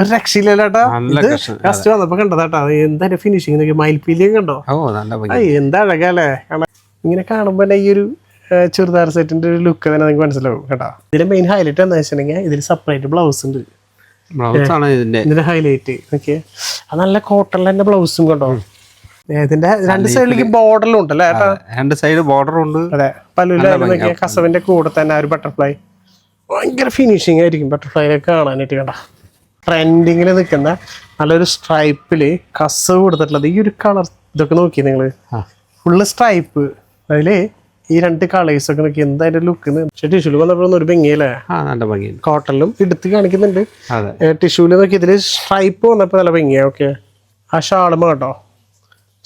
ഒരു രക്ഷയില്ലേട്ടാ. ഫസ്റ്റ് വന്നപ്പോ കണ്ടതാട്ടാ. എന്താ ഫിനിഷിങ് നോക്കി മയിൽപ്പീലിയും കണ്ടോ? എന്താ അഴകല്ലേ ഇങ്ങനെ കാണുമ്പോൾ തന്നെ ഈ ഒരു ചുരിദാർ സെറ്റിന്റെ ഒരു ലുക്ക് തന്നെ നിങ്ങൾക്ക് മനസ്സിലാവും കേട്ടോ. ഇതിന്റെ മെയിൻ ഹൈലൈറ്റ് എന്താ വെച്ചിട്ടുണ്ടെങ്കിൽ ഇതിൽ സെപ്പറേറ്റ് ബ്ലൗസ് ഉണ്ട്. ബ്ലൗസ് ആണ് ഇതിന്റെ. ഇതിന്റെ ഹൈലൈറ്റ് ഓക്കെ അത് നല്ല കോട്ടണിൽ തന്നെ ബ്ലൗസും കണ്ടോ? ഇതിന്റെ രണ്ട് സൈഡിലേക്ക് ബോർഡറിലും ഉണ്ട് അല്ലേ രണ്ട് സൈഡ് ബോർഡർ ഉണ്ട്. അതെ. നോക്കിയാൽ കസവിന്റെ കൂടെ തന്നെ ഒരു ബട്ടർഫ്ലൈ ഭയങ്കര ഫിനിഷിംഗ് ആയിരിക്കും ബട്ടർഫ്ലൈ കാണാനായിട്ട് കണ്ട? ട്രെൻഡിങ്ങിൽ നിൽക്കുന്ന നല്ലൊരു സ്ട്രൈപ്പിൽ കസവ് കൊടുത്തിട്ടുള്ളത് ഈ ഒരു കളർ ഇതൊക്കെ നോക്കി നിങ്ങൾ. ഫുള്ള് സ്ട്രൈപ്പ് അതിൽ ഈ രണ്ട് കളേഴ്സ് ഒക്കെ നോക്കി എന്താ അതിന്റെ ലുക്ക് പക്ഷെ ടിഷ്യൂൽ വന്നപ്പോഴൊന്നും ഒരു ഭംഗിയല്ലേ? നല്ല ഭംഗി കോട്ടണിലും എടുത്ത് കാണിക്കുന്നുണ്ട്. ടിഷ്യൂൽ നോക്കി ഇതിൽ സ്ട്രൈപ്പ് വന്നപ്പോൾ നല്ല ഭംഗിയാ. ഓക്കെ. ആ ഷാളും കേട്ടോ.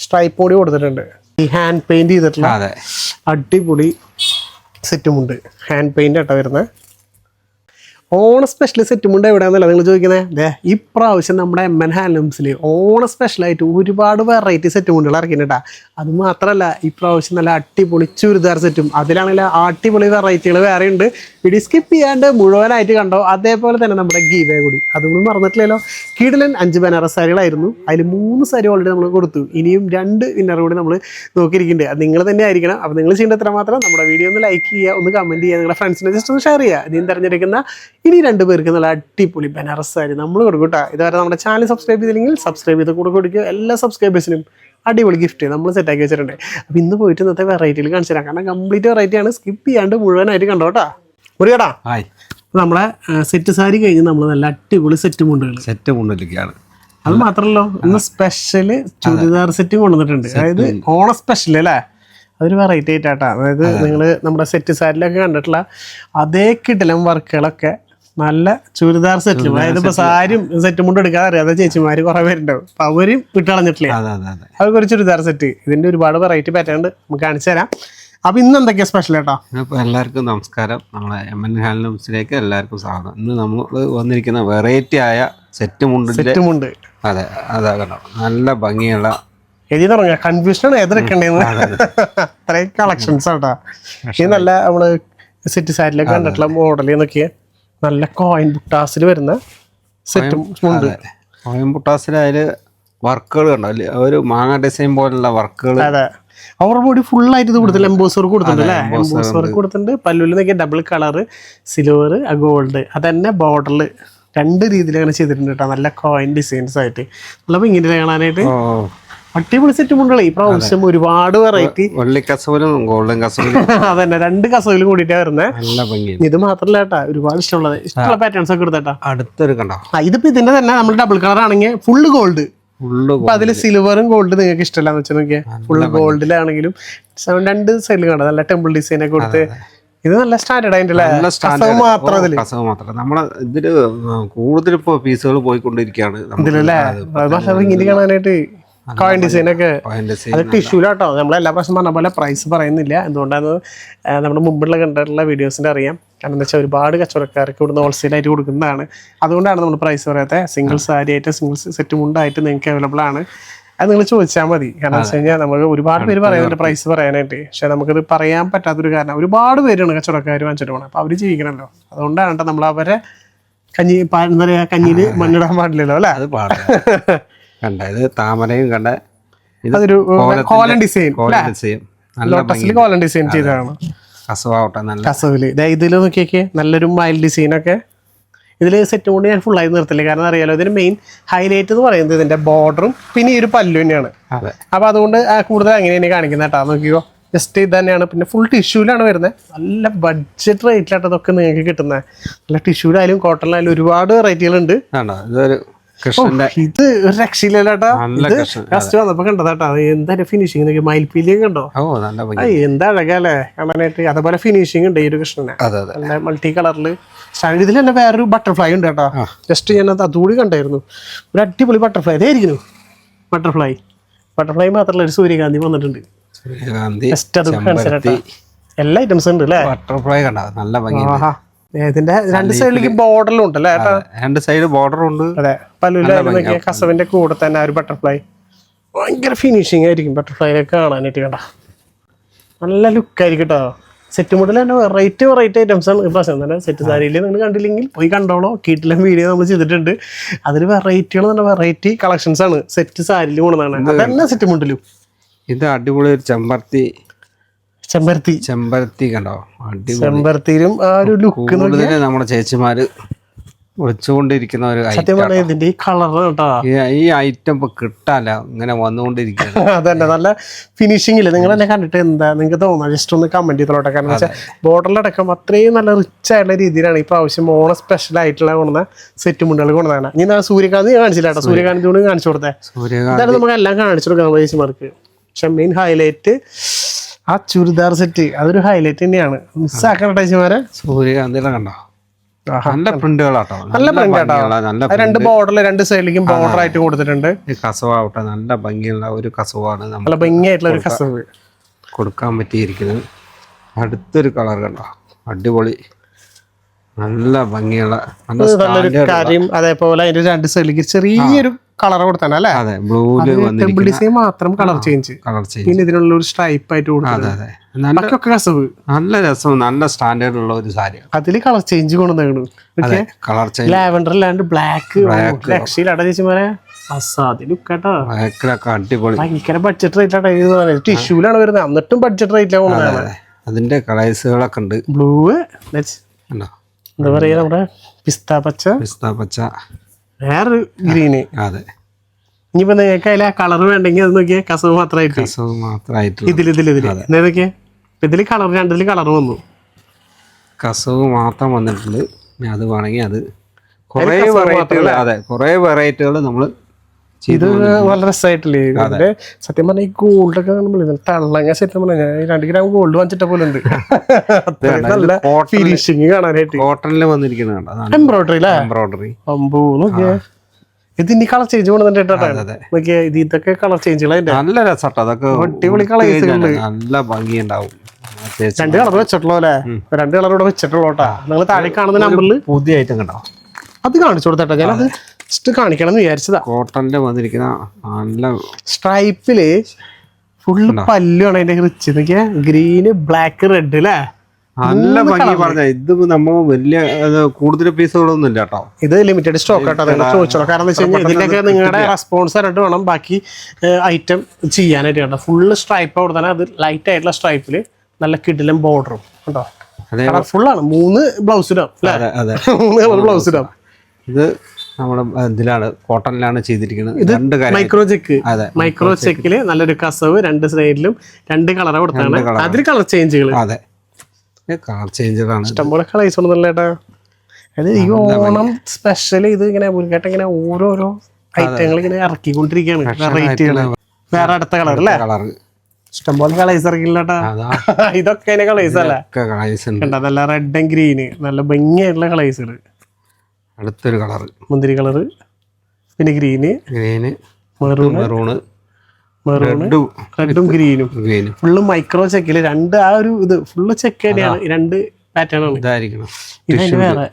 സ്ട്രൈപ്പ് കൂടി കൊടുത്തിട്ടുണ്ട്. ഈ ഹാൻഡ് പെയിന്റ് ചെയ്തിട്ടുള്ള അടിപൊളി സെറ്റുമുണ്ട് ഹാൻഡ് പെയിന്റ് ആട്ടോ വരുന്നത്. ഓണ സ്പെഷ്യൽ സെറ്റ് മുണ്ട് എവിടെയാണെന്നല്ല നിങ്ങൾ ചോദിക്കുന്നത് ദേ ഇപ്രാവശ്യം നമ്മുടെ എം എൻ ഹാൻഡ്ലൂംസിൽ ഓണ സ്പെഷ്യലായിട്ട് ഒരുപാട് വെറൈറ്റി സെറ്റ് മുണ്ടുകൾ ഇറക്കിയിട്ടാ അത് മാത്രമല്ല ഇപ്രാവശ്യം നല്ല അടിപൊളി ചുരിദാർ സെറ്റും അതിലാണെങ്കിൽ അടിപൊളി വെറൈറ്റികൾ വേറെ ഉണ്ട്. ഇടി സ്കിപ്പ് ചെയ്യാണ്ട് മുഴുവനായിട്ട് കണ്ടോ? അതേപോലെ തന്നെ നമ്മുടെ ഗീവേ കൂടി. അതൊന്നും മറന്നിട്ടില്ലല്ലോ. കിടിലൻ അഞ്ച് ബനാറസ് സാരികളായിരുന്നു. അതിൽ മൂന്ന് സാരി ഓൾറെഡി നമ്മൾ കൊടുത്തു. ഇനിയും രണ്ട് വിന്നർ കൂടി നമ്മൾ നോക്കിയിരിക്കുന്നുണ്ട്. അത് നിങ്ങൾ തന്നെ ആയിരിക്കണം. അപ്പോൾ നിങ്ങൾ ചെയ്യേണ്ട എത്ര മാത്രം നമ്മുടെ വീഡിയോ ഒന്ന് ലൈക്ക് ചെയ്യുക ഒന്ന് കമന്റ് ചെയ്യുക നിങ്ങളുടെ ഫ്രണ്ട്സിനെ ജസ്റ്റ് ഒന്ന് ഷെയർ ചെയ്യുക. ഇതിന് തിരഞ്ഞെടുക്കുന്ന ഇനി രണ്ട് പേർക്ക് നല്ല അടിപൊളി ബനാറസ് സാരി നമ്മൾ കൊടുക്കട്ടെ കേട്ടോ ഇതുവരെ നമ്മുടെ ചാനൽ സബ്സ്ക്രൈബ് ചെയ്തില്ലെങ്കിൽ സബ്സ്ക്രൈബ് ചെയ്ത് കൂടെ കൊടുക്കുക. എല്ലാ സബ്സ്ക്രൈബേഴ്സിനും അടിപൊളി ഗിഫ്റ്റ് നമ്മൾ സെറ്റാക്കി വെച്ചിട്ടുണ്ട്. അപ്പോൾ ഇന്ന് പോയിട്ട് ഇന്നത്തെ വെറൈറ്റിയിൽ കാണിച്ചു തരാം. കാരണം കംപ്ലീറ്റ് വെറൈറ്റി ആണ്. സ്കിപ്പ് ചെയ്യാണ്ട് മുഴുവനായിട്ട് കണ്ടോ കേട്ടോ കേട്ടാ ഹായ് നമ്മളെ സെറ്റ് സാരി കഴിഞ്ഞ് നമ്മൾ നല്ല അടിപൊളി സെറ്റ് മുണ്ടുകൾ സെറ്റ് മുന്നിലേക്കാണ് അത് മാത്രമല്ലോ ഇന്ന് സ്പെഷ്യൽ ചുരിദാർ സെറ്റും കൊണ്ടുവന്നിട്ടുണ്ട്. അതായത് ഓണ സ്പെഷ്യൽ അല്ലേ? അതൊരു വെറൈറ്റി ആയിട്ടാട്ടാ അതായത് നിങ്ങൾ നമ്മുടെ സെറ്റ് സാരിലൊക്കെ കണ്ടിട്ടുള്ള അതേ കിടലം വർക്കുകളൊക്കെ നല്ല ചുരിദാർ സെറ്റിലും അതായത് ഇപ്പൊ സാരിയും സെറ്റും കൊണ്ട് എടുക്കാതെ അറിയാതെ ചേച്ചിമാര് കുറെ പേരുണ്ടാവും. അപ്പൊ അവരും വിട്ടളഞ്ഞിട്ടില്ലേ? അവർക്ക് ഒരു ചുരിദാർ സെറ്റ് ഇതിന്റെ ഒരുപാട് വെറൈറ്റി പാറ്റേൺ ഉണ്ട്. നമുക്ക് കാണിച്ചു തരാം. അപ്പൊ ഇന്ന് എന്തൊക്കെയാ സ്പെഷ്യൽ കേട്ടോ അപ്പൊ എല്ലാവർക്കും നമസ്കാരം. നമ്മളെ എം എൻ ഹാൻഡ്ലൂംസിലേക്ക് എല്ലാവർക്കും സ്വാഗതം. ഇന്ന് നമ്മൾ വന്നിരിക്കുന്ന വെറൈറ്റി ആയ സെറ്റ് മുണ്ടിന്റെ സെറ്റുമുണ്ട് അതെ അതാ കണ്ടോ. നല്ല ഭംഗിയുള്ള എഴുതി തുടങ്ങുക കൺഫ്യൂഷനാണ് ഏതെടുക്കണ്ടേന്ന് അത്രയും കളക്ഷൻസ് ആട്ടാ. ഇത് നല്ല നമ്മൾ സെറ്റ് സാരിലൊക്കെ കണ്ടിട്ടുള്ള മോഡൽ എന്നൊക്കെ നല്ല കോയിൻ ബുട്ടാസിൽ വരുന്ന സെറ്റും ഉണ്ട് അതിൽ വർക്കുകൾ കണ്ടോ? ഒരു മാങ്ങ ഡിസൈൻ പോലുള്ള വർക്കുകൾ അതെ. അവർ ബോഡി ഫുൾ ആയിട്ട് ഇത് കൊടുത്തില്ല? എംബോസ് വർക്ക് കൊടുത്തിട്ടുണ്ട് അല്ലേ? എംബോസ് വർക്ക് കൊടുത്തിട്ടുണ്ട്. പല്ലുവിൽ നിന്നൊക്കെ ഡബിൾ കളർ സിൽവർ ഗോൾഡ് അതന്നെ ബോർഡറിൽ രണ്ട് രീതിയിൽ അങ്ങനെ ചെയ്തിട്ടുണ്ട് കേട്ടോ. നല്ല കോയിൻ ഡിസൈൻസ് ആയിട്ട്. നല്ല ഇങ്ങനെ കാണാനായിട്ട്. അടിപൊളി സെറ്റ് മുണ്ടുകളെ ഈ പ്രാവശ്യം ഒരുപാട് വെറൈറ്റി വെള്ളി കസവലും ഗോൾഡൻ കസവലും. അതന്നെ രണ്ട് കസവലും കൂടിയിട്ടാ വരുന്നത് ഇത് മാത്രല്ല കേട്ടാ ഒരുപാട് ഇഷ്ടമുള്ളത്. ഇഷ്ടമുള്ള പാറ്റേൺസ് ഒക്കെ എടുത്തേട്ടാ അടുത്തൊരു കണ്ടോ? ആ ഇതിപ്പോ ഇതിന്റെ തന്നെ നമ്മൾ ഡബിൾ കളർ ആണെങ്കിൽ ഫുള്ള് ഗോൾഡ് അതിൽ സിൽവറും ഗോൾഡ് നിങ്ങൾക്ക് ഇഷ്ടമല്ലാന്ന് വെച്ചാൽ നോക്കിയാ. ഫുള്ള് ഗോൾഡിലാണെങ്കിലും രണ്ട് സൈഡിലും കാണാം നല്ല ടെമ്പിൾ ഡിസൈൻ ഒക്കെ കൊടുത്ത്. ഇത് നല്ല സ്റ്റാൻഡേർഡ് അതിന്റെ മാത്രം മാത്രം. നമ്മളെ ഇതിൽ കൂടുതൽ ഇപ്പൊ പീസുകൾ പോയിക്കൊണ്ടിരിക്കുകയാണ്. ഇതിലല്ലേ? കാണാനായിട്ട് കോയിൻ ഡിസൈൻ ഒക്കെ അത് ടിഷ്യൂലാട്ടോ നമ്മൾ പ്രാവശ്യം പറഞ്ഞ പോലെ പ്രൈസ് പറയുന്നില്ല. എന്തുകൊണ്ടാണ് നമ്മുടെ മുമ്പുള്ള കണ്ടിട്ടുള്ള വീഡിയോസിന്റെ അറിയാം. കാരണം എന്താ വെച്ചാൽ ഒരുപാട് കച്ചവടക്കാർക്ക് ഇവിടുന്ന് ഹോൾസെയിൽ ആയിട്ട് കൊടുക്കുന്നതാണ്. അതുകൊണ്ടാണ് നമ്മൾ പ്രൈസ് പറയാത്തത് സിംഗിൾ സാരി ആയിട്ട് സിംഗിൾ സെറ്റ് മുണ്ടായിട്ട് നിങ്ങൾക്ക് അവൈലബിൾ ആണ്. അത് നിങ്ങൾ ചോദിച്ചാൽ മതി. കാരണം വെച്ച് കഴിഞ്ഞാൽ നമുക്ക് ഒരുപാട് പേര് പറയുന്നുണ്ട് പ്രൈസ് പറയാനായിട്ട്. പക്ഷെ നമുക്കത് പറയാൻ പറ്റാത്തൊരു കാരണം. ഒരുപാട് പേരാണ് കച്ചവടക്കാർ വാങ്ങിച്ചിട്ട് പോകണം അപ്പോൾ അവർ ജീവിക്കണമല്ലോ അതുകൊണ്ടാണ് നമ്മൾ അവരെ കഞ്ഞി എന്താ പറയുക കഞ്ഞിയിൽ മണ്ണിടാൻ പാടില്ലല്ലോ അല്ലേ? അത് പാടില്ല. കണ്ട ഇത് താമരയും കണ്ട. അതൊരു കോലൻ ഡിസൈൻ ഡിസൈൻ. ലോട്ടസിൽ കോലൻ ഡിസൈൻ ചെയ്തതാണ്. കസവാവട്ടെ നല്ല കസവിൽ. ഇതിൽ നോക്കിയൊക്കെ നല്ലൊരു മൈൽ ഡിസൈനൊക്കെ ഇതിൽ സെറ്റ് കൊണ്ട് ഞാൻ ഫുള്ളായി നിർത്തില്ല. കാരണം അറിയാലോ ഇതിന് മെയിൻ ഹൈലൈറ്റ് എന്ന് പറയുന്നത് ഇതിന്റെ ബോർഡറും പിന്നെ ഈ ഒരു പല്ലു തന്നെയാണ്. അപ്പൊ അതുകൊണ്ട് കൂടുതൽ അങ്ങനെ തന്നെ കാണിക്കുന്ന കേട്ടോ. നോക്കിയോ ജസ്റ്റ് ഇത് തന്നെയാണ്. പിന്നെ ഫുൾ ടിഷ്യൂലാണ് വരുന്നത്. നല്ല ബഡ്ജറ്റ് റേറ്റിലാട്ടോ ഇതൊക്കെ നിങ്ങൾക്ക് കിട്ടുന്നത്. നല്ല ടിഷ്യൂലായാലും കോട്ടണിലായാലും ഒരുപാട് വെറൈറ്റികളുണ്ട് ഇതൊരു കൃഷ്ണന്റെ ഇത് ഒരു രക്ഷയില്ലേട്ടാ ഫസ്റ്റ് വന്നപ്പോൾ കണ്ടതാട്ടാ അത്. എന്താ ഫിനിഷിങ് നോക്കി മയിൽപ്പീലിയും കണ്ടോ? ഓ നല്ല എന്താ അഴകല്ലേ? കാണാനായിട്ട് അതേപോലെ ഫിനിഷിംഗ് ഉണ്ട് ഈ ഒരു കൃഷ്ണനെ. നല്ല മൾട്ടി കളറിൽ ഇതിൽ തന്നെ വേറൊരു ബട്ടർഫ്ലൈ ഉണ്ട് കേട്ടോ ജസ്റ്റ് ഞാൻ അത് അതുകൂടി കണ്ടായിരുന്നു. ഒരു അടിപൊളി ബട്ടർഫ്ലൈ അതായിരിക്കുന്നു ബട്ടർഫ്ലൈ ബട്ടർഫ്ലൈ മാത്രമല്ല ഒരു സൂര്യകാന്തി വന്നിട്ടുണ്ട്. സൂര്യകാന്തി ജസ്റ്റ് അത് എല്ലാ ഐറ്റംസും ഉണ്ട് അല്ലേ ബട്ടർഫ്ലൈ കണ്ടോ? നല്ല ഭംഗി ഇതിന്റെ രണ്ട് സൈഡിലേക്ക് ബോർഡറിലും ഉണ്ട് അല്ലേ ഏട്ടാ? രണ്ട് സൈഡ് ബോർഡർ ഉണ്ട്. അതെ പലരും കസവിന്റെ കൂടെ തന്നെ ഒരു ബട്ടർഫ്ലൈ ഭയങ്കര ഫിനിഷിംഗ് ആയിരിക്കും ബട്ടർഫ്ലൈയിലേക്ക് കാണാനായിട്ട് കണ്ട. നല്ല ലുക്കായിരിക്കും കേട്ടോ സെറ്റ് മുണ്ടിൽ തന്നെ വെറൈറ്റി വെറൈറ്റി ഐറ്റംസ് ആണ്. പ്രശ്നം തന്നെ സെറ്റ് സാരിയിൽ നിങ്ങൾ കണ്ടില്ലെങ്കിൽ പോയി കണ്ടോളോ. കീട്ടിലും വീഡിയോ നമ്മൾ ചെയ്തിട്ടുണ്ട്. അതിൽ വെറൈറ്റികൾ തന്നെ വെറൈറ്റി കളക്ഷൻസ് ആണ്. സെറ്റ് സാരിയിൽ കൊണ്ടുവന്നാണ്. അതന്നെ സെറ്റ് മുണ്ടിലും ഇത് അടിപൊളി ഒരു ചെമ്പരത്തി. ചെമ്പരത്തി. ചെമ്പരത്തി കണ്ടോ? ചെമ്പരത്തിയിലും ആ ഒരു ലുക്ക് നമ്മുടെ ചേച്ചിമാര് വെച്ചുകൊണ്ടിരിക്കുന്ന ഒരു സത്യം പറഞ്ഞാൽ ഇതിന്റെ ഈ കളർ കേട്ടോ. ഈ ഐറ്റം ഇപ്പൊ കിട്ടാല്ല. ഇങ്ങനെ വന്നുകൊണ്ടിരിക്കുക അതന്നെ നല്ല ഫിനിഷിംഗ് ഇല്ല? നിങ്ങൾ എന്നെ കണ്ടിട്ട് എന്താ നിങ്ങൾക്ക് തോന്നാം ജസ്റ്റ് ഒന്ന് കമന്റ് ചെയ്തോട്ടെ. കാരണം വെച്ചാൽ ബോർഡറിലടക്കം അത്രയും നല്ല റിച്ച് ആയിട്ടുള്ള രീതിയിലാണ് ഈ പ്രാവശ്യം ഓണ സ്പെഷ്യൽ ആയിട്ടുള്ള കൊണ്ടുന്ന സെറ്റ് മുണ്ടുകൾ കൊണ്ടുവന്നാണ് ഇനി ഞാൻ സൂര്യകാന്തി കാണിച്ചില്ല കേട്ടോ. സൂര്യകാന്തി കൊണ്ട് കാണിച്ചു കൊടുത്തേ. സൂര്യകാന്തി. നമുക്ക് എല്ലാം കാണിച്ചു കൊടുക്കാം ചേച്ചിമാർക്ക്. പക്ഷെ മെയിൻ ഹൈലൈറ്റ് ആ ചുരിദാർ സെറ്റ് അതൊരു ഹൈലൈറ്റ് തന്നെയാണ്. മിസ്സാക്കണം ചേച്ചിമാരെ സൂര്യകാന്തിയുടെ കണ്ടോ? നല്ല പ്രിന്റുകളാട്ടോ നല്ല രണ്ട് ബോർഡർ രണ്ട് സൈഡിലേക്കും ബോർഡർ ആയിട്ട് കൊടുത്തിട്ടുണ്ട്. കസവാവട്ടെ നല്ല ഭംഗിയുള്ള ഒരു കസവാണ് നല്ല ഭംഗിയായിട്ടുള്ള ഒരു കസവ്. കൊടുക്കാൻ പറ്റിയിരിക്കുന്നത്. അടുത്തൊരു കളർ കണ്ടോ? അടിപൊളി. നല്ല ഭംഗിയുള്ള നല്ലൊരു കാര്യം അതേപോലെ അതിന്റെ രണ്ട് സൈഡിലേക്ക് ചെറിയൊരു കളർ കൊടുത്താണ് അല്ലേ? ടെമ്പിൾ ഡിസൈൻ മാത്രം കളർ ചേഞ്ച് പിന്നെ ഇതിനുള്ള ഒരു സ്ട്രൈപ്പ് ആയിട്ട് ബാക്കിയൊക്കെ കസവ്. നല്ല രസം നല്ല സ്റ്റാൻഡേർഡ് ഉള്ള ഒരു സാരി അതിൽ കളർ ചേഞ്ച് കൊണ്ടുവന്നു അതെ കളർ ചേഞ്ച് ലാവൻഡർ അല്ലാണ്ട് ബ്ലാക്ക് രക്ഷയിലാട്ട ചേച്ചിമാരെ ഭയങ്കര ബഡ്ജറ്റ് റേറ്റ് ടിഷ്യൂലാണ് വരുന്നത്. എന്നിട്ടും ബഡ്ജറ്റ് അതെ അതിന്റെ കളേഴ്സുകളൊക്കെ ഉണ്ട്. ബ്ലൂ എന്താ പറയാ നമ്മുടെ പിസ്ത പച്ച? പിസ്ത പച്ച. വേറെ ഗ്രീന്. അതെ. ഇനിയിപ്പോ നിങ്ങൾക്ക് അതിലെ കളർ വേണ്ടെങ്കിൽ അത് നോക്കിയേ കസവ് മാത്രമായിട്ട്. കസവ് മാത്രമായിട്ട് ഇതിൽ ഇതിൽ ഇതിൽ ഇതൊക്കെ ഇതിൽ കളർ രണ്ടിൽ കളർ വന്നു. കസവ് മാത്രം വന്നിട്ടുണ്ട്. അത് വേണമെങ്കിൽ അത് കുറേ വെറൈറ്റികൾ അതെ കുറേ വെറൈറ്റികൾ നമ്മൾ ഇത് വളരെ രസമായിട്ടില്ലേ ഇതിന്റെ സത്യം പറഞ്ഞാൽ ഈ ഗോൾഡ് ഒക്കെ കാണുമ്പോൾ തള്ളങ്ങ സെറ്റ് പറഞ്ഞാൽ ഞാൻ രണ്ട് ഗ്രാം ഗോൾഡ് വാങ്ങിച്ചിട്ട പോലെ ഉണ്ട്. നല്ല ഫിനിഷിങ് കാണാനായിട്ട്. കോട്ടണിൽ വന്നിരിക്കുന്നതാണ്. എംബ്രോയിഡറി അല്ലേ എംബ്രോയിഡറി അമ്പൂ നോക്കിയേ. ഇത് ഇനി കളർ ചേഞ്ച് കൊണ്ടുവന്നിട്ട്. ഇത് ഇതൊക്കെ കളർ ചേഞ്ചുകൾ നല്ല രസട്ടോ അതൊക്കെ അടിപൊളി colours നല്ല ഭംഗിയുണ്ടാവും. രണ്ട് കളർ വെച്ചിട്ടുള്ളൂ അല്ലേ? രണ്ട് കളർ ഇവിടെ വെച്ചിട്ടുള്ളൂ കേട്ടാ. നിങ്ങൾ താഴെ കാണുന്ന നമ്പറിൽ പുതിയ ഐറ്റം കണ്ടോ? അത് കാണിച്ചു കൊടുത്തേട്ടാ ഞാനത് ജസ്റ്റ് കാണിക്കണം എന്ന് വിചാരിച്ചതാ. കോട്ടന്റെ വന്നിരിക്കുന്ന നല്ല സ്ട്രൈപ്പിൽ ഫുള്ള് പല്ലുമാണ് അതിന്റെ റിച്ച് നോക്കിയാ ഗ്രീന് ബ്ലാക്ക് റെഡ് അല്ലേ നല്ല ഭംഗി പറഞ്ഞ ഇത് നമ്മ വലിയ കൂടുതൽ പീസുകളൊന്നും ഇല്ല കേട്ടോ. ഇത് ലിമിറ്റഡ് സ്റ്റോക്ക് കേട്ടോ നിങ്ങൾ ചോദിച്ചോളൂ. കാരണം എന്താ വെച്ചാൽ ഇതിന്റെയൊക്കെ നിങ്ങളുടെ റെസ്പോൺസ് ആയിട്ട് വേണം. ബാക്കി ഐറ്റം ചെയ്യാനായിട്ട് കേട്ടോ ഫുള്ള് സ്ട്രൈപ്പ് അവിടെ തന്നെ അത് ലൈറ്റ് ആയിട്ടുള്ള സ്ട്രൈപ്പിൽ നല്ല കിടിലും ബോർഡറും കേട്ടോ ആണ്. മൂന്ന് ബ്ലൗസ് ഇടാം മൂന്ന് കളർ ബ്ലൗസ് ഇടാം. ഇത് നമ്മുടെ ഇതിലാണ് കോട്ടണിലാണ് ചെയ്തിരിക്കുന്നത്. രണ്ട് മൈക്രോ ചെക്ക് അതെ മൈക്രോ ചെക്കിൽ നല്ലൊരു കസവ് രണ്ട് സൈഡിലും രണ്ട് കളറാണ് കൊടുത്താണ്. അതിൽ കളർ ചേഞ്ചുകൾ അതെ. കളർ ചേഞ്ചുകളാണ് ഇഷ്ടംപോലെ കളേഴ്സ് ഉണ്ടെന്നല്ല ഏട്ടാ അത് ഈ ഓണം സ്പെഷ്യൽ ഇത് ഇങ്ങനെ മുൻകേട്ട ഇങ്ങനെ ഓരോരോ ഐറ്റങ്ങൾ ഇങ്ങനെ ഇറക്കിക്കൊണ്ടിരിക്കുകയാണ്. വെറൈറ്റികൾ വേറെ അടുത്ത കളർ അല്ലേ? കളർ ഇഷ്ടംപോലെ കളേഴ്സ് ഇറക്കില്ലേട്ടാ ഇതൊക്കെ കളേഴ്സ് അല്ലേ? ഒക്കെ കളേഴ്സ് ഉണ്ട്. കണ്ട? നല്ല റെഡ് ആൻഡ് ഗ്രീന് നല്ല ഭംഗിയായിട്ടുള്ള കളേഴ്സുകൾ അടുത്തൊരു കളർ. മുന്തിരി കളറ്. പിന്നെ ഗ്രീന്. ഗ്രീന്. Maroon maroon. റെഡും. റെഡും ഗ്രീനും. ഗ്രീനും. ഫുള്ള് മൈക്രോ ചെക്കിൽ രണ്ട് ആ ഒരു ഇത് ഫുള്ള് ചെക്ക് തന്നെയാണ്. രണ്ട് പാറ്റേണാണ് ഇതായിരിക്കണം. വേറെ.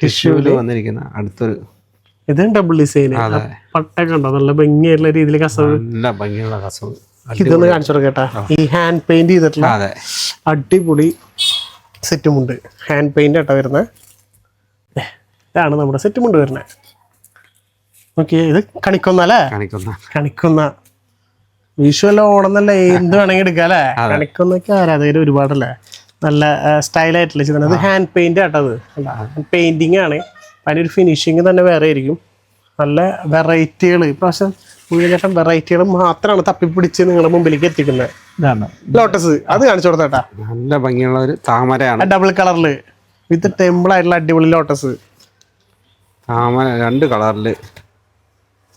ടിഷ്യൂൽ വന്നിരിക്കുന്ന അടുത്തൊരു. ഇത് ഡബിൾ ഡിസൈൻ പട്ടൊക്കെ ഉണ്ടോ? നല്ല ഭംഗിയായിട്ടുള്ള രീതിയിൽ കസവ്. നല്ല ഭംഗിയുള്ള കസവ്. ഇതൊന്ന് കാണിച്ചു കൊടുക്കട്ടെ. ഈ ഹാൻഡ് പെയിന്റ് ചെയ്തിട്ടുള്ള അടിപൊളി സെറ്റുമുണ്ട് ഹാൻഡ് പെയിന്റ് ആട്ടോ വരുന്നത്. ഇതാണ് നമ്മുടെ സെറ്റ് മുണ്ട് വരുന്നത്. ഓക്കെ ഇത് കണിക്കൊന്ന അല്ലേ? കാണിക്കുന്ന. കണിക്കൊന്ന. വിഷു എല്ലാം ഓണം എന്നല്ല എന്ത് വേണമെങ്കിൽ എടുക്കാം അല്ലേ? കണിക്കൊന്നൊക്കെ ആരാധകർ ഒരുപാടല്ലേ? നല്ല സ്റ്റൈലായിട്ടുള്ള ചെയ്തത് അത് ഹാൻഡ് പെയിന്റ് ആട്ടത് പെയിന്റിങ് ആണ്. അതിനൊരു ഫിനിഷിങ് തന്നെ വേറെ ആയിരിക്കും. നല്ല വെറൈറ്റികൾ ഇപ്രാവശ്യം മുഴുവൻ വെറൈറ്റികൾ മാത്രമാണ് തപ്പിപ്പിടിച്ച് നിങ്ങളുടെ മുമ്പിലേക്ക് എത്തിക്കുന്നത്. ഇതാണ്. ലോട്ടസ് അത് കാണിച്ചു കൊടുത്തേട്ടാ നല്ല ഭംഗിയുള്ള ഒരു താമരയാണ്. ഡബിൾ കളറിൽ വിത്ത് ടെമ്പിൾ ആയിട്ടുള്ള അടിപൊളി ലോട്ടസ് താമര രണ്ട് കളറിൽ.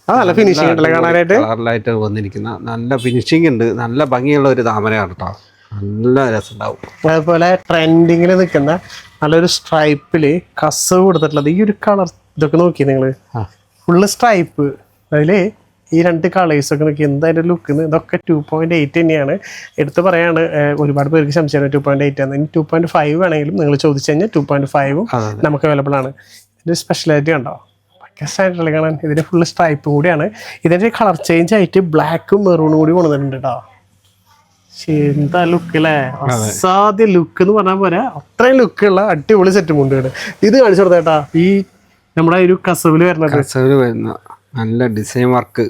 നല്ല ഫിനിഷിംഗ് ഉണ്ടല്ലേ കാണാനായിട്ട്? കളറിലായിട്ട് വന്നിരിക്കുന്ന നല്ല ഫിനിഷിംഗ് ഉണ്ട്. നല്ല ഭംഗിയുള്ള ഒരു താമരയാണ് കേട്ടോ നല്ല രസമുണ്ടാവും. അതുപോലെ ട്രെൻഡിങ്ങിൽ നിൽക്കുന്ന നല്ലൊരു സ്ട്രൈപ്പിൽ കസവ് കൊടുത്തിട്ടുള്ളത് ഈ ഒരു കളർ ഇതൊക്കെ നോക്കി നിങ്ങൾ. ഫുള്ള് സ്ട്രൈപ്പ് അതിൽ ഈ രണ്ട് കളേഴ്സ് ഒക്കെ നോക്കി എന്തായാലും ലുക്ക് ഇതൊക്കെ ടു പോയിന്റ് എയ്റ്റ് തന്നെയാണ്. എടുത്ത് പറയാണ് ഒരുപാട് പേർക്ക് സംശയമാണ് ടു പോയിന്റ് എയ്റ്റ് ആണ് ഇനി ടു പോയിന്റ് ഫൈവ് ആണെങ്കിലും നിങ്ങൾ ചോദിച്ചു കഴിഞ്ഞാൽ ടു പോയിന്റ് ഫൈവും നമുക്ക് അവൈലബിൾ ആണ്. ഇതിന്റെ സ്പെഷ്യാലിറ്റി ഉണ്ടോ ഭയങ്കര സ്റ്റാൻഡേർഡ് കാണാൻ ഇതിന്റെ ഫുള്ള് സ്ട്രൈപ്പ് കൂടിയാണ്. ഇതിന്റെ കളർ ചേഞ്ച് ആയിട്ട് ബ്ലാക്കും മെറൂണും കൂടി കൊണ്ടുവന്നിട്ടുണ്ട് കേട്ടോ എന്താ ലുക്ക് അല്ലേ അസാധ്യ ലുക്ക് എന്ന് പറഞ്ഞാൽ പോരാ. അത്രയും ലുക്കുള്ള അടിപൊളി സെറ്റ് മുണ്ടുകൾ ഇത് കാണിച്ചു കൊടുത്തേട്ടാ ഈ നമ്മുടെ ഒരു കസവിൽ വരുന്ന കസവിൽ വരുന്ന നല്ല ഡിസൈൻ വർക്ക്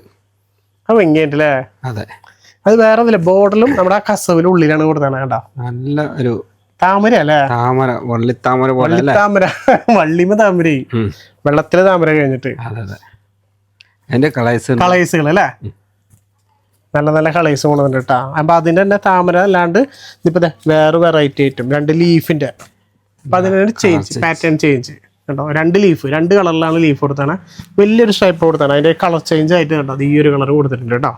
അത് ഭംഗിയായിട്ടല്ലേ അതെ. അത് വേറെ ഒന്നുമില്ല. ബോർഡറിലും നമ്മുടെ ആ കസവിൽ ഉള്ളിലാണ് കേട്ടോ. നല്ല ഒരു താമര അല്ലേ? താമര വള്ളിത്താമര പോലെ വള്ളി താമര വള്ളിമ താമര. വെള്ളത്തിലെ താമര കഴിഞ്ഞിട്ട്. അതെ അതെ. അതിന്റെ കളേഴ്സ് കളേഴ്സുകൾ അല്ലേ? നല്ല നല്ല കളേഴ്സ് കൊണ്ടുവന്നിട്ട് കേട്ടോ അപ്പൊ അതിന്റെ തന്നെ താമര അല്ലാണ്ട് ഇപ്പൊ വേറെ വെറൈറ്റി ആയിട്ടും രണ്ട് ലീഫിന്റെ അപ്പൊ അതിന് ചേഞ്ച് പാറ്റേൺ ചേഞ്ച് കേട്ടോ രണ്ട് ലീഫ് രണ്ട് കളറിലാണ് ലീഫ് കൊടുത്താണ്. വലിയൊരു സ്ട്രൈപ്പ് കൊടുത്താണ്. അതിന്റെ കളർ ചേഞ്ച് ആയിട്ട് കേട്ടോ അത് ഈ ഒരു കളർ കൊടുത്തിട്ടുണ്ട് കേട്ടോ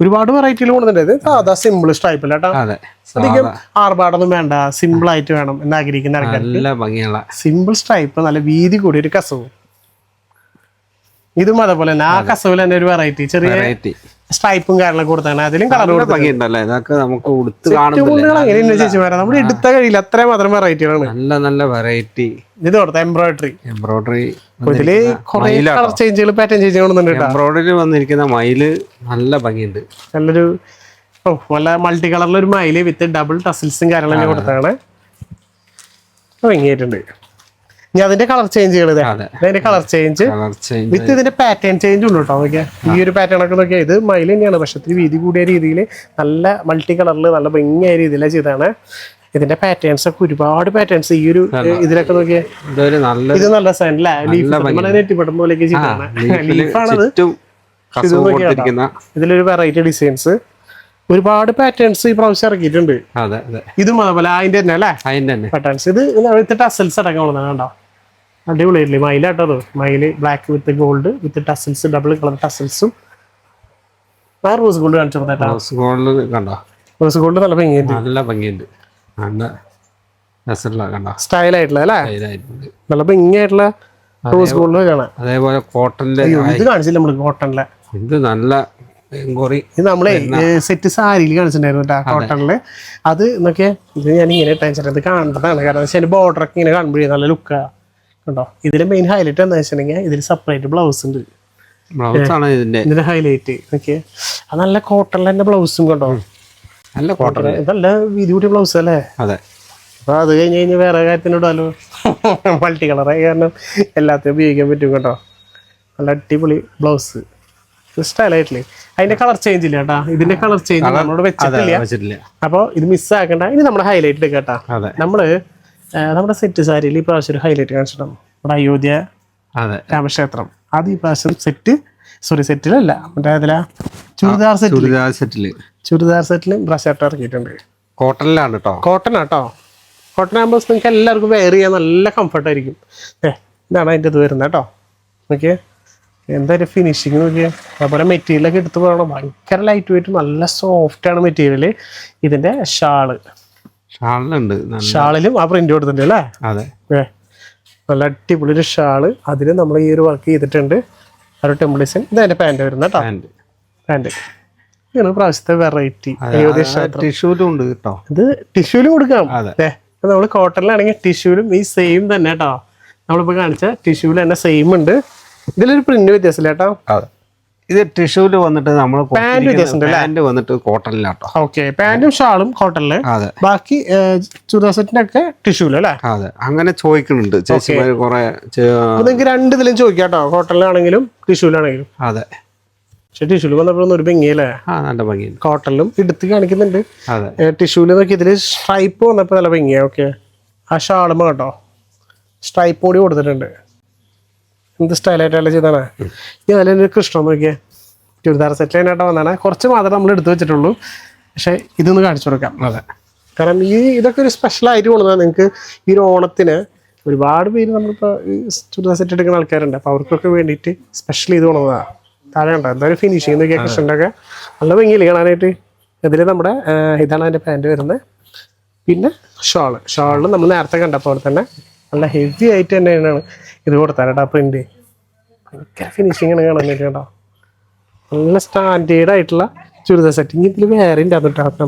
ഒരുപാട് വെറൈറ്റിയിൽ ഇത് സാധാ സിമ്പിൾ ടൈപ്പില്ല കേട്ടോ. അധികം ആർഭാടൊന്നും വേണ്ട. സിമ്പിൾ ആയിട്ട് വേണം എന്ന് ആഗ്രഹിക്കുന്ന ആൾക്കാർ സിമ്പിൾ സ്ട്രൈപ്പ് നല്ല വീതി കൂടി ഒരു കസവും. ഇതും അതേപോലെ തന്നെ ആ കസവിൽ തന്നെ ഒരു വെറൈറ്റി ചെറിയ വെറൈറ്റി സ്ട്രൈപ്പും കാര്യങ്ങളൊക്കെ കൊടുത്താണ് അതിലും കളർ നമുക്ക് ഉടുത്ത് അങ്ങനെയല്ല നമ്മുടെ എടുത്ത കഴിയില്ല അത്ര മാത്രം വെറൈറ്റികളാണ് നല്ല നല്ല വെറൈറ്റി ഇത് കൊടുത്ത എംബ്രോയിഡറി എംബ്രോയിഡറി ഇതിൽ കുറെ കളർ ചേഞ്ചുകൾ പാറ്റേൺ ചേഞ്ച് കൊണ്ടുണ്ട് എംബ്രോയിഡറി വന്നിരിക്കുന്ന മയിൽ നല്ല ഭംഗിയുണ്ട്. നല്ലൊരു ഓ നല്ല മൾട്ടി കളറിലൊരു മയിൽ വിത്ത് ഡബിൾ ടസിൽസും കാര്യങ്ങളൊക്കെ കൊടുത്താണ് ഭംഗിയായിട്ടുണ്ട് ഇനി അതിന്റെ കളർ ചേഞ്ച് ചെയ്യണത്. അതെ. അതിന്റെ കളർ ചേഞ്ച് വിത്ത് ഇതിന്റെ പാറ്റേൺ ചേഞ്ച് ഉണ്ട് കേട്ടോ നോക്കിയാ. ഈ ഒരു പാറ്റേൺ ഒക്കെ നോക്കിയാൽ ഇത് മയിൽ തന്നെയാണ്. പക്ഷെ ഇത്തിരി വീതി കൂടിയ രീതിയിൽ നല്ല മൾട്ടി കളറിൽ നല്ല ഭംഗിയായ രീതിയിലാണ് ചെയ്താണ് ഇതിന്റെ പാറ്റേൺസ് ഒക്കെ ഒരുപാട് പാറ്റേൺസ് ഈ ഒരു ഇതിലൊക്കെ നോക്കിയാൽ ഇത് നല്ല അല്ലേ? ലീഫ് നെറ്റിപ്പട്ടം പോലെയൊക്കെ ചെയ്താണ് ലീഫാണത് ഇതിലൊരു വെറൈറ്റി ഡിസൈൻസ് ഒരുപാട് പാറ്റേൺസ് ഈ പ്രാവശ്യം ഇറക്കിയിട്ടുണ്ട്. ഇതും അതേപോലെ അതിന്റെ തന്നെ അല്ലേ? അതിന്റെ തന്നെ. പാറ്റേൺസ് ഇത് ടസൽസ് അടക്കം ഉള്ളതാണ് കണ്ടോ അടിപൊളിയായില്ലേ മയിലാട്ടത് മയിൽ black with gold with tassels double colour ടസൽസും ആ റോസ് ഗോൾഡ് കാണിച്ചു റോസ് ഗോൾഡ് കണ്ടോ? റോസ് ഗോൾഡ് നല്ല ഭംഗിയുണ്ട്. നല്ല ഭംഗിയുണ്ട്. സ്റ്റൈൽ ആയിട്ടുള്ള അല്ലേ? നല്ല ഭംഗിയായിട്ടുള്ള റോസ് ഗോൾഡ് കാണാം. അതേപോലെ കോട്ടണിന്റെ അയ്യോ ഇത് കാണിച്ചില്ല നമ്മൾ കോട്ടണിലെ ഇത് നല്ല ഇത് നമ്മളെ സെറ്റ് സാരിയിൽ കാണിച്ചിട്ടുണ്ടായിരുന്നു കേട്ടോ കോട്ടണിൽ അത് എന്നൊക്കെ ഇത് ഞാൻ ഇങ്ങനെ ടെൻഷൻ ഇത് കാണേണ്ടതാണ് കാരണം വെച്ചാൽ ഒക്കെ ഇങ്ങനെ കാണുമ്പോഴേ നല്ല ലുക്കാ കണ്ടോ? ഇതിൽ മെയിൻ ഹൈലൈറ്റ് എന്താ വെച്ചിട്ടുണ്ടെങ്കിൽ ഇതിൽ സെപ്പറേറ്റ് ബ്ലൗസ് ഉണ്ട്. ഇതിന്റെ. ഹൈലൈറ്റ് ഓക്കെ അത് നല്ല കോട്ടണിൽ തന്നെ ബ്ലൗസും കണ്ടോ? നല്ല കോട്ടൺ ഇതല്ല വീതി കൂട്ടിയ ബ്ലൗസ് അല്ലേ? അതെ. അപ്പൊ അത് കഴിഞ്ഞ് കഴിഞ്ഞ് വേറെ കാര്യത്തിനിടാലോ മൾട്ടി കളറായി കാരണം എല്ലാത്തിനും ഉപയോഗിക്കാൻ പറ്റും കേട്ടോ. നല്ല അടിപൊളി ബ്ലൗസ് സ്റ്റൈലായിട്ടില്ലേ അതിന്റെ കളർ ചേഞ്ച് ഇല്ല കേട്ടാ. ഇതിന്റെ കളർ ചേഞ്ച് നമ്മളോട് വെച്ചിട്ടില്ല. അപ്പോൾ ഇത് മിസ്സാക്കണ്ട ഇനി നമ്മുടെ ഹൈലൈറ്റ് എടുക്കാം കേട്ടാ. നമ്മൾ നമ്മുടെ സെറ്റ് സാരിയിൽ ഈ പ്രാവശ്യം ഒരു ഹൈലൈറ്റ് കാണിച്ചിട്ടുണ്ട്? നമ്മുടെ അയോധ്യ രാമക്ഷേത്രം. അത് ഈ പ്രാവശ്യം സെറ്റ് സോറി സെറ്റിലല്ല മറ്റേ അതിലാ ചുരിദാർ സെറ്റ് ചുരിദാർ സെറ്റിൽ ചുരിദാർ സെറ്റിലും ബ്രഷർട്ട് ഇറക്കിയിട്ടുണ്ട്. കോട്ടണിലാണ് കേട്ടോ കോട്ടൺ ആട്ടോ. കോട്ടൺ ആകുമ്പോൾ നിങ്ങൾക്ക് എല്ലാവർക്കും വെയർ ചെയ്യാൻ നല്ല കംഫർട്ട് ആയിരിക്കും. ഏ ഇതാണ് അതിന്റെ ഇത് വരുന്നത് കേട്ടോ നോക്കിയേ. എന്തായാലും ഫിനിഷിങ് നോക്കിയേ. അതുപോലെ മെറ്റീരിയലൊക്കെ എടുത്ത് പോകണം. ഭയങ്കര ലൈറ്റ് വെയിറ്റ് നല്ല സോഫ്റ്റ് ആണ് മെറ്റീരിയൽ ഇതിന്റെ ഷാൾ ഷാളിലുണ്ട്. ഷാളിലും ആ പ്രിന്റ് കൊടുത്തിട്ടുണ്ട് അല്ലേ? അതെ നല്ല അടിപൊളി ഒരു ഷാൾ. അതിൽ നമ്മൾ ഈ ഒരു വർക്ക് ചെയ്തിട്ടുണ്ട്. ആ ഒരു ടെമ്പിൾ ഡിസൈൻ ഇത് അതിന്റെ പാന്റ് വരുന്ന പാന്റ് പാന്റ് ഇതാണ് പ്രാവശ്യത്തെ വെറൈറ്റി ടിഷ്യൂലും ഉണ്ട് കേട്ടോ. ഇത് ടിഷ്യൂലും കൊടുക്കാം. അതെ. നമ്മൾ കോട്ടണിലാണെങ്കിൽ ടിഷ്യൂലും ഈ സെയിം തന്നെ കേട്ടോ. നമ്മളിപ്പോ കാണിച്ച ടിഷ്യൂൽ തന്നെ സെയിം ഉണ്ട്. ഇതിലൊരു പ്രിന്റ് വ്യത്യാസമില്ല കേട്ടോ. ഇത് ടിഷ്യൂൽ വന്നിട്ട് നമ്മൾ പാന്റ് വന്നിട്ട് കോട്ടണിലാട്ടോ. ഓക്കെ പാന്റും ഷാളും കോട്ടണിൽ ബാക്കി ചുരിദാർ സെറ്റിന്റെ ഒക്കെ ടിഷ്യൂൽ അല്ലേ? അതെ അങ്ങനെ ചോദിക്കുന്നുണ്ട് ചേച്ചിമാര് കുറെ നിങ്ങൾക്ക് രണ്ട് ഇതിലും ചോദിക്കാം കേട്ടോ കോട്ടണിലാണെങ്കിലും ടിഷ്യൂലാണെങ്കിലും അതെ. പക്ഷെ ടിഷ്യൂൽ വന്നപ്പോഴൊന്നും ഒരു ഭംഗിയല്ലേ? ആ നല്ല ഭംഗി കോട്ടണിലും എടുത്ത് കാണിക്കുന്നുണ്ട്. ടിഷ്യൂൽ നോക്കി ഇതിൽ സ്ട്രൈപ്പ് വന്നപ്പോൾ നല്ല ഭംഗിയാ. ഓക്കെ ആ ഷാളും കേട്ടോ സ്ട്രൈപ്പ് കൂടി കൊടുത്തിട്ടുണ്ട്. എന്ത് സ്റ്റൈലായിട്ടല്ല ചെയ്താണ് ഈ അതിലൊരു കൃഷ്ണ നോക്കിയേ. ചുരിദാർ സെറ്റ് ലൈനായിട്ട് വന്നതാണ്. കുറച്ച് മാത്രം നമ്മൾ എടുത്തു വെച്ചിട്ടുള്ളൂ. പക്ഷെ ഇതൊന്ന് കാണിച്ചു കൊടുക്കാം. അതെ. കാരണം ഈ ഇതൊക്കെ ഒരു സ്പെഷ്യൽ ആയിട്ട് കൊണ്ടുവന്നാൽ നിങ്ങൾക്ക് ഈ ഒരു ഓണത്തിന് ഒരുപാട് പേര് നമ്മളിപ്പോൾ ചുരിദാർ സെറ്റ് എടുക്കുന്ന ആൾക്കാരുണ്ട്. അപ്പോൾ അവർക്കൊക്കെ വേണ്ടിയിട്ട് സ്പെഷ്യൽ ചെയ്ത് കൊണ്ടുവന്നതാണ് താഴെ ഉണ്ടോ എന്തായാലും ഫിനിഷിങ് നോക്കിയാൽ കൃഷ്ണന്റെയൊക്കെ നല്ല ഭംഗിയില്ല കാണാനായിട്ട്? ഇതിൽ നമ്മുടെ ഇതാണ് അതിന്റെ പാന്റ് വരുന്നത്. പിന്നെ ഷാൾ. ഷാളിൽ നമ്മൾ നേരത്തെ കണ്ടപ്പോൾ തന്നെ നല്ല ഹെവി ആയിട്ട് തന്നെയാണ്. ഇത് കൊടുത്താൽ കേട്ടോ പ്രിന്റ് ഭയങ്കര ഫിനിഷിംഗ് ആണ് കാണാൻ വേണ്ടി കേട്ടോ. നല്ല സ്റ്റാൻഡേർഡ് ആയിട്ടുള്ള ചുരിദാർ സെറ്റിങ് ഇതിൽ വേറെ ഉണ്ടാകും ചേട്ടാ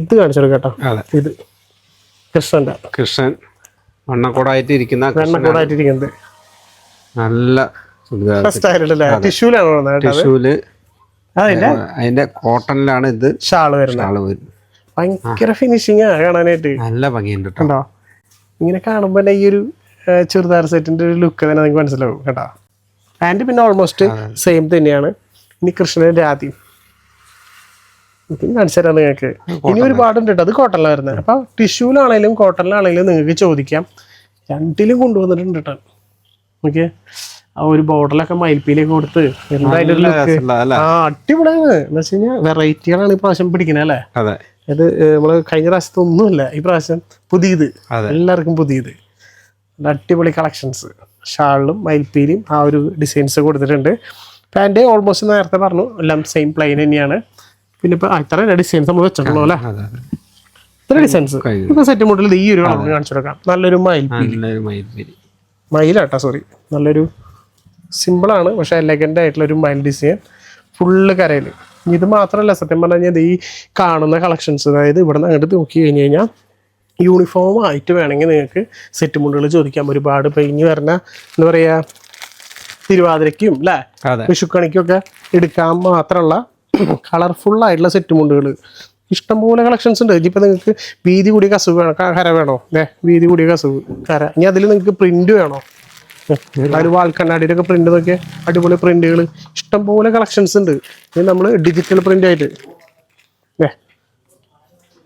ഇത് കാണിച്ചു കേട്ടോ. ഇത് കൃഷ്ണന്റെ. കൃഷ്ണൻ വണ്ണക്കൂടായിട്ട് ഇരിക്കുന്ന നല്ല ടിഷ്യൂലാണ് ടിഷ്യൂൽ അതിന്റെ കോട്ടണിലാണ് ഇത്. ഷാൾ വരുന്നത്. ഭയങ്കര ഫിനിഷിങ് കാണാനായിട്ട്. നല്ല ഭംഗിയുണ്ട് കേട്ടോ. ഇങ്ങനെ കാണുമ്പോൾ തന്നെ ഈ ഒരു ചെറുതാർ ചുരിദാർ സെറ്റിന്റെ ഒരു ലുക്ക് തന്നെ നിങ്ങൾക്ക് മനസ്സിലാവും കേട്ടോ. പാന്റ് പിന്നെ ഓൾമോസ്റ്റ് സെയിം തന്നെയാണ്. ഇനി കൃഷ്ണൻ കാണിച്ചു തരാം നിങ്ങൾക്ക്. ഇനി ഒരുപാടുണ്ട് കേട്ടോ. അത് കോട്ടണിലാണ് വരുന്നത്. അപ്പൊ ടിഷ്യൂലാണെങ്കിലും കോട്ടണിലാണെങ്കിലും നിങ്ങൾക്ക് ചോദിക്കാം. രണ്ടിലും കൊണ്ടുവന്നിട്ടുണ്ട് കേട്ടോ. ഓക്കെ ആ ഒരു ബോർഡറിലൊക്കെ മയിൽപ്പീലൊക്കെ കൊടുത്ത് എന്തായാലും അടിപൊളിയാണ്. എന്ന് വെച്ച് കഴിഞ്ഞാൽ വെറൈറ്റികളാണ് ഈ പ്രാവശ്യം പിടിക്കുന്നത് അല്ലേ? ഇത് നമ്മൾ നമ്മൾ കഴിഞ്ഞ പ്രാവശ്യത്തെ ഒന്നുമില്ല ഈ പ്രാവശ്യം പുതിയത്. അതെ. എല്ലാവർക്കും പുതിയത്. അടിപൊളി കളക്ഷൻസ് ഷാളിലും മയിൽപ്പീലിയും ആ ഒരു ഡിസൈൻസ് കൊടുത്തിട്ടുണ്ട്. പാന്റ് ഓൾമോസ്റ്റ് നേരത്തെ പറഞ്ഞു എല്ലാം സെയിം പ്ലെയിൻ തന്നെയാണ്. പിന്നെ ഇപ്പൊ ഇത്ര ഡിസൈൻസ് നമ്മൾ വെച്ചിട്ടുള്ളൂ അല്ലേ? അതെ അതെ. ഇത്ര ഡിസൈൻസ്. ഇപ്പൊ സെറ്റ് മോഡൽ ഈ ഒരു കളർ കാണിച്ചു കൊടുക്കാം. നല്ലൊരു മയിൽപ്പീലി. മയിലാട്ടോ സോറി നല്ലൊരു സിമ്പിളാണ് പക്ഷെ എലഗന്റ് ആയിട്ടുള്ള ഒരു മയിൽ ഡിസൈൻ ഫുള്ള് കരയിൽ ഇത് മാത്രമല്ല സത്യം പറഞ്ഞു കഴിഞ്ഞാൽ ഈ കാണുന്ന കളക്ഷൻസ് അതായത് ഇവിടെ നിന്ന് അങ്ങോട്ട് നോക്കി കഴിഞ്ഞ് കഴിഞ്ഞാൽ യൂണിഫോം ആയിട്ട് വേണമെങ്കിൽ നിങ്ങൾക്ക് സെറ്റ് മുണ്ടുകൾ ചോദിക്കാം. ഒരുപാട് ഇപ്പം ഇനി വരുന്ന എന്താ പറയുക തിരുവാതിരയ്ക്കും അല്ലേ വിഷുക്കണിക്കൊക്കെ എടുക്കാൻ മാത്രമുള്ള കളർഫുൾ ആയിട്ടുള്ള സെറ്റ് മുണ്ടുകൾ. ഇഷ്ടംപോലെ കളക്ഷൻസ് ഉണ്ട്. ഇനിയിപ്പോൾ നിങ്ങൾക്ക് വീതി കൂടിയ കസുവ് വേണോ? കര വേണോ? അല്ലേ വീതി കൂടിയ കസുവ് കര. ഇനി അതിൽ നിങ്ങൾക്ക് പ്രിന്റ് വേണോ? ഒരു വാൽക്കണ്ണാടിയുടെ ഒക്കെ പ്രിന്റ് നോക്കിയ അടിപൊളി പ്രിന്റുകൾ ഇഷ്ടംപോലെ കളക്ഷൻസ് ഉണ്ട്. ഇത് നമ്മൾ ഡിജിറ്റൽ പ്രിന്റ് ആയിട്ട്. ഏ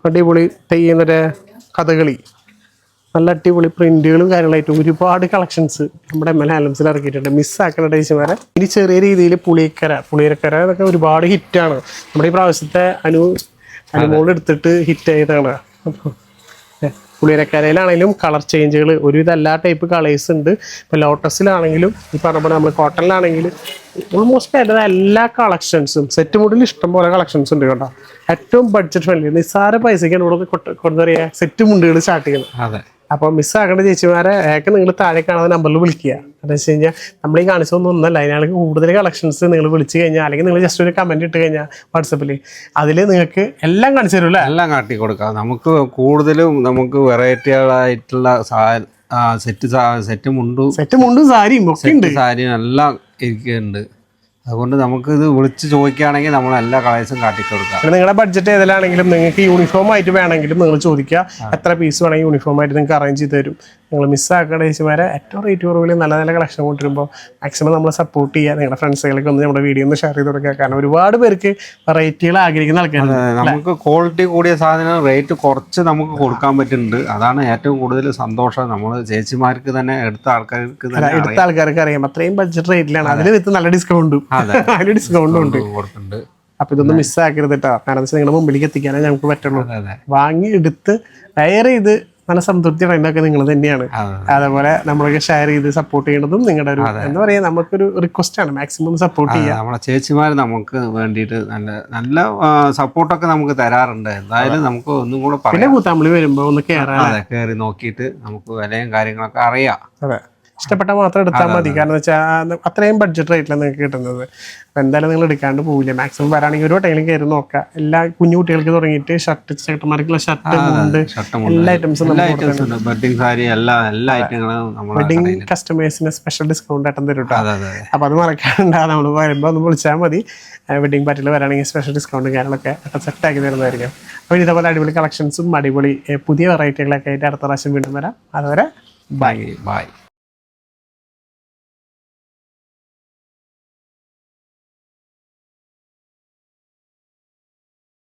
അടിപൊളി തെയ്യുന്നൊരു കഥകളി. നല്ല അടിപൊളി പ്രിന്റുകളും കാര്യങ്ങളായിട്ട് ഒരുപാട് കളക്ഷൻസ് നമ്മുടെ എം എൽ ആലംസിൽ ഇറക്കിയിട്ടുണ്ട്. മിസ്സാക്കുന്ന ടേസ്റ്റുമാരെ ഇനി ചെറിയ രീതിയിൽ പുളിയക്കര പുളിയരക്കര എന്നൊക്കെ ഒരുപാട് ഹിറ്റാണ് നമ്മുടെ ഈ പ്രാവശ്യത്തെ അനു അനുമോൾ എടുത്തിട്ട് ഹിറ്റ് ആയതാണ്. അപ്പോൾ പുളിയരക്കരയിലാണെങ്കിലും കളർ ചേഞ്ചുകൾ ഒരുവിധം എല്ലാ ടൈപ്പ് കളേഴ്സ് ഉണ്ട്. ഇപ്പോൾ ലോട്ടസിലാണെങ്കിലും ഈ പറഞ്ഞ പോലെ നമ്മൾ കോട്ടണിലാണെങ്കിലും ഓൾമോസ്റ്റ് അതിന്റെ എല്ലാ കളക്ഷൻസും സെറ്റ് മുടിൽ ഇഷ്ടംപോലെ കളക്ഷൻസ് ഉണ്ട് കേട്ടോ. ഏറ്റവും ബഡ്ജറ്റ് ഫ്രണ്ട്ലി നിസ്സാര പൈസയ്ക്കാണ് ഇവിടെ കൊണ്ടുവരിക സെറ്റ് മുണ്ടുകൾ സ്റ്റാർട്ട് ചെയ്യുന്നത്. അതെ. അപ്പോൾ മിസ്സാക്കേണ്ട ചേച്ചിമാരെ ഏക്കെ നിങ്ങൾ താഴെ കാണുന്ന നമ്പറിൽ വിളിക്കുക. എന്താണെന്ന് വെച്ച് കഴിഞ്ഞാൽ നമ്മൾ ഈ കാണിച്ചൊന്നും ഒന്നല്ല. അതിനാണെങ്കിൽ കൂടുതൽ കളക്ഷൻസ് നിങ്ങൾ വിളിച്ച് കഴിഞ്ഞാൽ അല്ലെങ്കിൽ നിങ്ങൾ ജസ്റ്റ് ഒരു കമന്റ് ഇട്ട് കഴിഞ്ഞാൽ വാട്സപ്പിൽ അതിൽ നിങ്ങൾക്ക് എല്ലാം കാണിച്ചു തരുമല്ലേ എല്ലാം കാട്ടി കൊടുക്കാം. നമുക്ക് കൂടുതലും നമുക്ക് വെറൈറ്റികളായിട്ടുള്ള സെറ്റ് സെറ്റ് മുണ്ടും സെറ്റ് മുണ്ടും സാരിയും ഒക്കെ ഉണ്ട്. സാരിയും എല്ലാം ഇരിക്കുന്നുണ്ട്. അതുകൊണ്ട് നമുക്ക് ഇത് വിളിച്ച് ചോദിക്കുകയാണെങ്കിൽ നമ്മൾ എല്ലാ കളേഴ്സും കാട്ടിക്കൊടുക്കാം. നിങ്ങളുടെ ബഡ്ജറ്റ് ഏതിലാണെങ്കിലും നിങ്ങൾക്ക് യൂണിഫോം ആയിട്ട് വേണമെങ്കിലും നിങ്ങൾ ചോദിക്കുക. എത്ര പീസ് വേണമെങ്കിൽ യൂണിഫോം ആയിട്ട് നിങ്ങൾക്ക് അറേഞ്ച് ചെയ്ത് തരും. നിങ്ങൾ മിസ്സാക്കേണ്ട ചേച്ചിമാരെ ഏറ്റവും റേറ്റ് കുറവിൽ നല്ല നല്ല കളക്ഷൻ കൊണ്ടുവരുമ്പോൾ മാക്സിമം നമ്മൾ സപ്പോർട്ട് ചെയ്യുക നിങ്ങളുടെ ഫ്രണ്ട്സുകളൊക്കെ ഒന്ന് നമ്മുടെ വീഡിയോ ഒന്ന് ഷെയർ ചെയ്ത് കൊടുക്കുക. കാരണം ഒരുപാട് പേർക്ക് വെറൈറ്റികൾ ആഗ്രഹിക്കുന്ന ആൾക്കാരുണ്ട് നമുക്ക് ക്വാളിറ്റി കൂടിയ സാധനം റേറ്റ് കുറച്ച് നമുക്ക് കൊടുക്കാൻ പറ്റുന്നുണ്ട്. അതാണ് ഏറ്റവും കൂടുതൽ സന്തോഷം. നമ്മൾ ചേച്ചിമാർക്ക് തന്നെ എടുത്ത ആൾക്കാർക്ക് തന്നെ എടുത്ത ആൾക്കാർക്ക് അറിയാം. അത്രയും ബഡ്ജറ്റ് റേറ്റിലാണ് അതിന് വിത്ത് നല്ല ഡിസ്കൗണ്ടും നല്ല അതിന് ഡിസ്കൗണ്ടും ഉണ്ട്. കൊടുക്കുന്നുണ്ട് അപ്പൊ ഇതൊന്നും മിസ്സാക്കരുത് കേട്ടോ കാരണം നിങ്ങളുടെ മുമ്പിലേക്ക് എത്തിക്കാനേ ഞങ്ങൾക്ക് പറ്റുള്ളൂ. വാങ്ങി എടുത്ത് വയർ ഇത് നല്ല സംതൃപ്തി അടയുന്നതൊക്കെ നിങ്ങൾ തന്നെയാണ്. അതേപോലെ നമ്മളൊക്കെ ഷെയർ ചെയ്ത് സപ്പോർട്ട് ചെയ്യണതും നിങ്ങളുടെ ഒരു എന്താ പറയാ നമുക്കൊരു റിക്വസ്റ്റ് ആണ്. മാക്സിമം സപ്പോർട്ട് ചെയ്യുക നമ്മളെ ചേച്ചിമാർ നമുക്ക് വേണ്ടിയിട്ട് നല്ല നല്ല സപ്പോർട്ടൊക്കെ നമുക്ക് തരാറുണ്ട്. എന്തായാലും നമുക്ക് ഒന്നും കൂടെ പിന്നെ കൂത്താമ്പളി വരുമ്പോ ഒന്ന് കയറാൻ അതെ കയറി നോക്കിയിട്ട് നമുക്ക് വിലയും കാര്യങ്ങളൊക്കെ അറിയാം. അതെ. ഇഷ്ടപ്പെട്ട മാത്രം എടുത്താൽ മതി. കാരണം വെച്ചാൽ അത്രയും ബഡ്ജറ്റ് റേറ്റിലാണ് നിങ്ങൾക്ക് കിട്ടുന്നത്. അപ്പോൾ എന്തായാലും നിങ്ങൾ എടുക്കാണ്ട് പോവില്ല മാക്സിമം വരാണെങ്കിൽ ഒരു വട്ടമെങ്കിലും കയറി നോക്കുക എല്ലാ കുഞ്ഞു കുട്ടികൾക്ക് തുടങ്ങിയിട്ട് ഷർട്ട് ചേട്ടന്മാർക്കുള്ള ഷർട്ട് ഉണ്ട്. എല്ലാ ഐറ്റംസും വെഡിങ് കസ്റ്റമേഴ്സിന് സ്പെഷ്യൽ ഡിസ്കൗണ്ട് ആയിട്ടും തരും കേട്ടോ അപ്പോൾ അത് മറക്കാണ്ട്. നമ്മൾ വരുമ്പോൾ ഒന്ന് വിളിച്ചാൽ മതി. വെഡിങ് പാർട്ടിയിൽ വരാണെങ്കിൽ സ്പെഷ്യൽ ഡിസ്കൗണ്ട് കാര്യങ്ങളൊക്കെ സെറ്റ് ആക്കി തരുന്നതായിരിക്കും. അപ്പോൾ ഇതേപോലെ അടിപൊളി കളക്ഷൻസും അടിപൊളി പുതിയ വെറൈറ്റികളൊക്കെ ആയിട്ട് അടുത്ത പ്രാവശ്യം വീണ്ടും വരാം. അതുവരെ ബൈ ബൈ